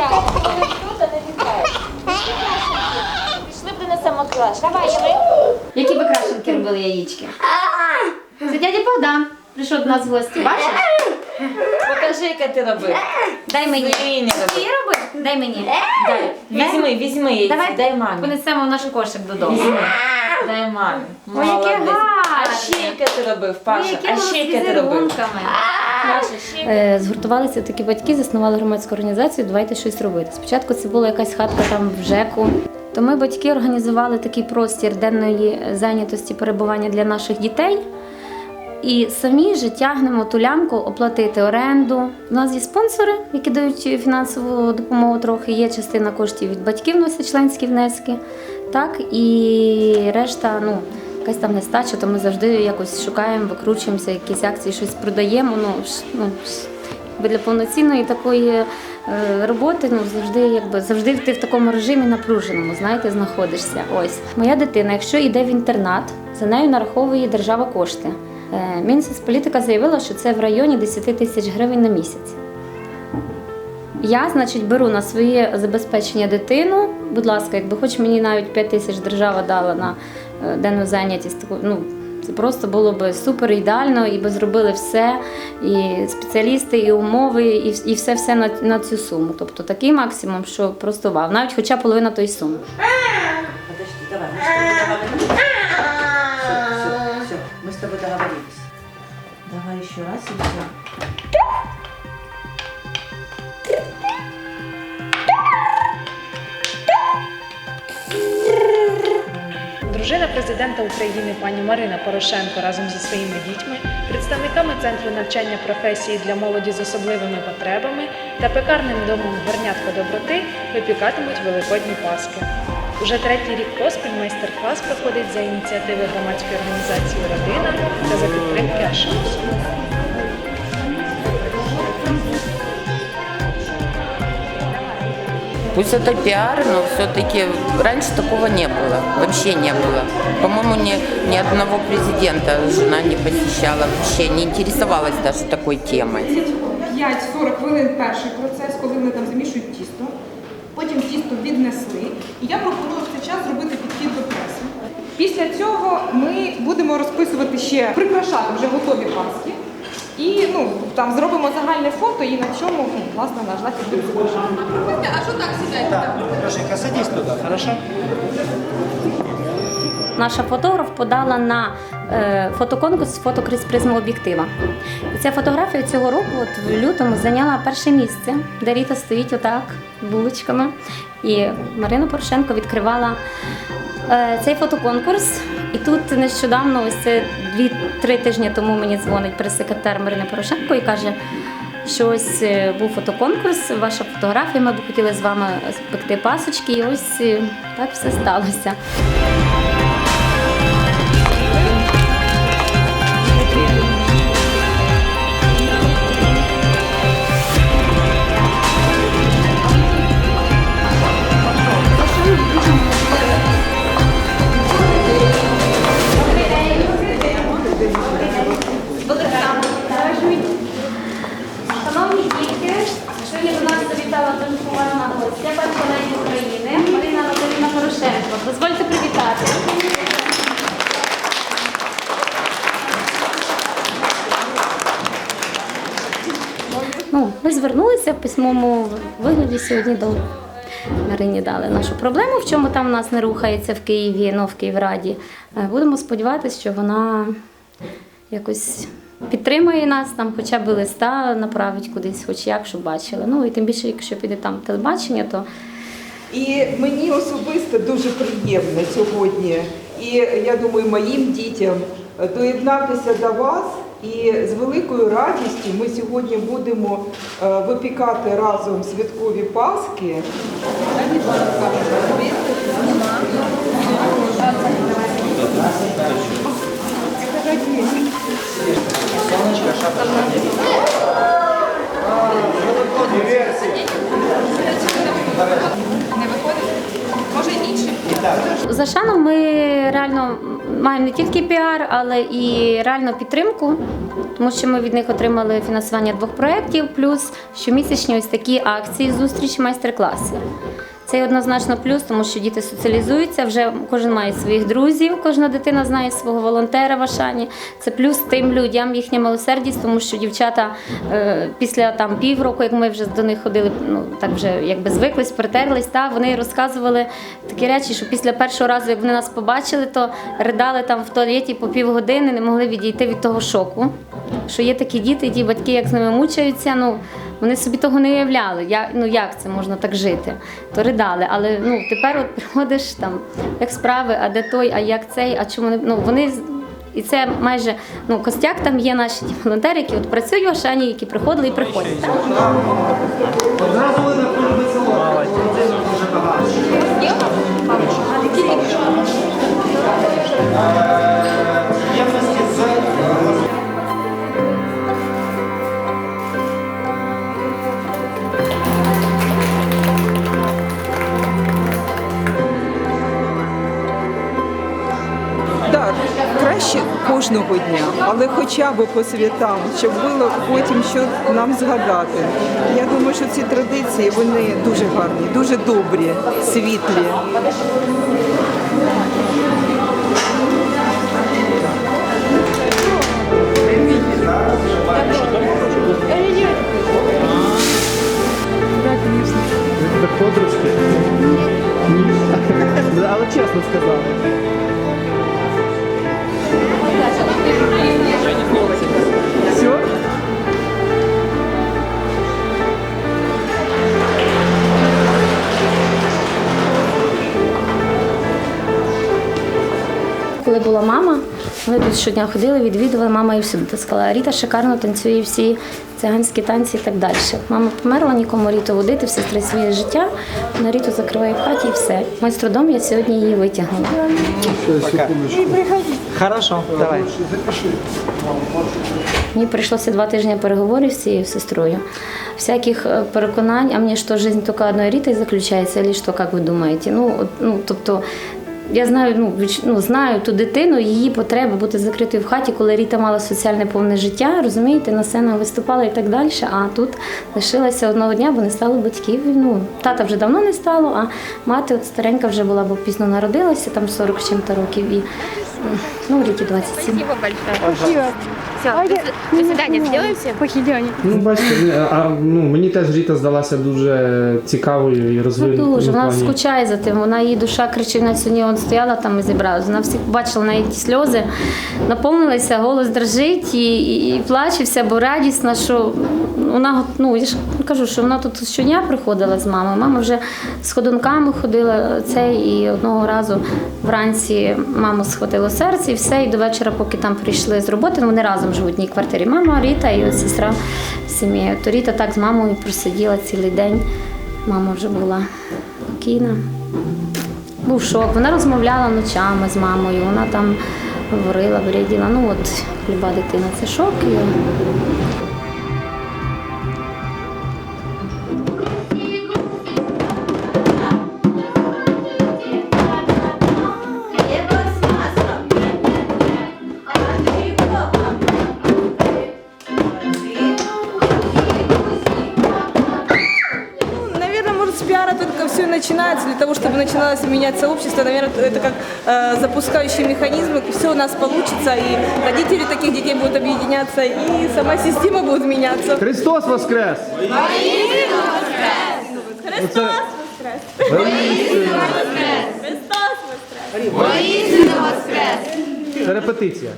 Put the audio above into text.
мені крашенки, а ну неси мені крашенки. Тут не літаєш. Пішли. Які ви крашенки робили яєчки? Це дядя Богдан. Прийшов до нас в гості. Бачиш? Покажи, яке ти робив. Дай мені. Ти робив. Дай мені. Дай. Візьми, візьми яйця, Давай дай мамі. понесемо в наш кошик додому. Візьми. Дай мамі. Ой, яке Молодець. гарне. А ще яке ти робив, Паша? А ще яке ти робив? візерунками. Е, Згуртувалися такі батьки, заснували громадську організацію Давайте щось робити. Спочатку це була якась хатка там в ЖЕКу. То ми батьки організували такий простір денної зайнятості перебування для наших дітей. І самі же тягнемо ту лямку оплатити оренду. У нас є спонсори, які дають фінансову допомогу трохи. Є частина коштів від батьків носять членські внески. Так, і решта, ну, якась там нестача, то ми завжди якось шукаємо, викручуємося, якісь акції, щось продаємо. Ну, ну, для повноцінної такої е, роботи ну, завжди, якби, завжди ти в такому режимі напруженому, знаєте, знаходишся. Ось. Моя дитина, якщо йде в інтернат, за нею нараховує держава кошти. Е, Мінсоцполітика заявила, що це в районі 10 тисяч гривень на місяць. Я, значить, беру на своє забезпечення дитину. Будь ласка, якби хоч мені навіть 5 тисяч держава дала на денну зайнятість, ну, це просто було б супер ідеально, і би зробили все, і спеціалісти, і умови, і, і все все на, на цю суму. Тобто такий максимум, що просто вау, навіть хоча половина тої суми. Подожди, давай, с тобой договорились. Все, все, все, мы с тобой договорились. Давай еще раз и все. Дружина президента України пані Марина Порошенко разом зі своїми дітьми, представниками центру навчання професії для молоді з особливими потребами та пекарним домом Горнятко доброти випікатимуть великодні паски. Уже третій рік поспіль майстер-клас проходить за ініціативи громадської організації Родина та за підтримки Ашансу. Пусть это пиар, но все-таки раньше такого не было, вообще не было. По-моему, ни, ни одного президента жена не посещала, вообще не интересовалась даже такой темой. 5-40 хвилин перший процес, коли вони там замішують тісто. Потім тісто віднесли. І я пропоную в цей час зробити підхід до преси. Після цього ми будемо розписувати ще, прикрашати вже готові паски. І ну, там зробимо загальне фото і на чому ну, власне наш захід буде Машенька, садись туда, хорошо? Наша фотограф подала на е, фотоконкурс фото крізь призму об'єктива. Ця фотографія цього року, от в лютому, зайняла перше місце, де Ріта стоїть отак булочками. І Марина Порошенко відкривала е, цей фотоконкурс. І тут нещодавно, ось це дві-три тижні тому мені дзвонить прес-секретар Марини Порошенко і каже, що ось е, був фотоконкурс, ваша фотографія, ми б хотіли з вами спекти пасочки. І ось е, так все сталося. Звернулися в письмовому вигляді сьогодні до Марині дали нашу проблему, в чому там у нас не рухається в Києві, ну в Київраді. Е, Будемо сподіватися, що вона якось підтримує нас, там хоча б листа направить кудись, хоч як, щоб бачили. Ну і тим більше, якщо піде там телебачення, то І мені особисто дуже приємно сьогодні, і я думаю, моїм дітям доєднатися до вас. І з великою радістю ми сьогодні будемо е, випікати разом святкові паски. Не виходить? Може інший? за шаном ми реально маємо не тільки піар, але і реальну підтримку, тому що ми від них отримали фінансування двох проєктів, плюс щомісячні ось такі акції, зустріч, майстер-класи. Це однозначно плюс, тому що діти соціалізуються, вже кожен має своїх друзів, кожна дитина знає свого волонтера в Ашані. Це плюс тим людям, їхня милосердість, тому що дівчата е, після там півроку, як ми вже до них ходили, ну так вже якби звиклись, притерлись, та вони розказували такі речі, що після першого разу, як вони нас побачили, то ридали там в туалеті по півгодини, не могли відійти від того шоку. Що є такі діти, ті батьки, як з ними мучаються, ну вони собі того не уявляли. Як, ну як це можна так жити? То ридали. Але ну тепер от приходиш там, як справи, а де той, а як цей, а чому не ну вони. І це майже ну костяк там є наші ті волонтери, які от працюють в Ашані, які приходили і приходять. Так? Одразу видно, хто краще кожного дня, але хоча б по святам, щоб було потім що нам згадати. Я думаю, що ці традиції вони дуже гарні, дуже добрі, світлі. Подружки? Ні. Але чесно сказали. Коли була мама, ми тут щодня ходили, відвідували, мама і всюди сказала, Ріта шикарно танцює всі циганські танці і так далі. Мама померла, нікому Ріту водити, в сестри своє життя, на Ріту закриває в хаті і все. Ми з трудом я сьогодні її витягнула. Хорошо, давай. Мені прийшлося два тижні переговорів з цією сестрою. Всяких е, переконань, а мені що життя тільки одної Ріти заключається, або що, як ви думаєте? Ну, от, ну, тобто, я знаю, ну, відч- ну, знаю ту дитину, її потреби бути закритою в хаті, коли Ріта мала соціальне повне життя, розумієте, на сценах виступала і так далі. А тут лишилася одного дня, бо не стало батьків. Ну, тата вже давно не стало, а мати от старенька вже була, бо пізно народилася, там 40 чим-то років. І, ну, Ріті 27. До свидания, сделаем всем? Ну, бачите, а ну мені теж Ріта здалася дуже цікавою і Ну, дуже, вона скучає за тим. Вона її душа кричить, вона сьогодні он стояла там і зібралася. Вона всіх бачила на ті сльози, наповнилася, голос дрожить і, і, і плаче вся, бо радісна, що вона ну я ж кажу, що вона тут щодня приходила з мамою. Мама вже з ходунками ходила цей, і одного разу вранці маму схватило серце, і все. І до вечора, поки там прийшли з роботи, ну, вони разом живуть в одній квартирі. Мама, Ріта і сестра з сім'єю. То Ріта так з мамою просиділа цілий день. Мама вже була спокійна. Був шок. Вона розмовляла ночами з мамою, вона там говорила, бреділа. Ну от люба дитина це шок. І... того, чтобы начиналось меняться общество, наверное, это как э, запускающий механизм. Все у нас получится, и родители таких детей будут объединяться, и сама система будет меняться. Христос Воскрес! Христос воскрес! Це репетиція.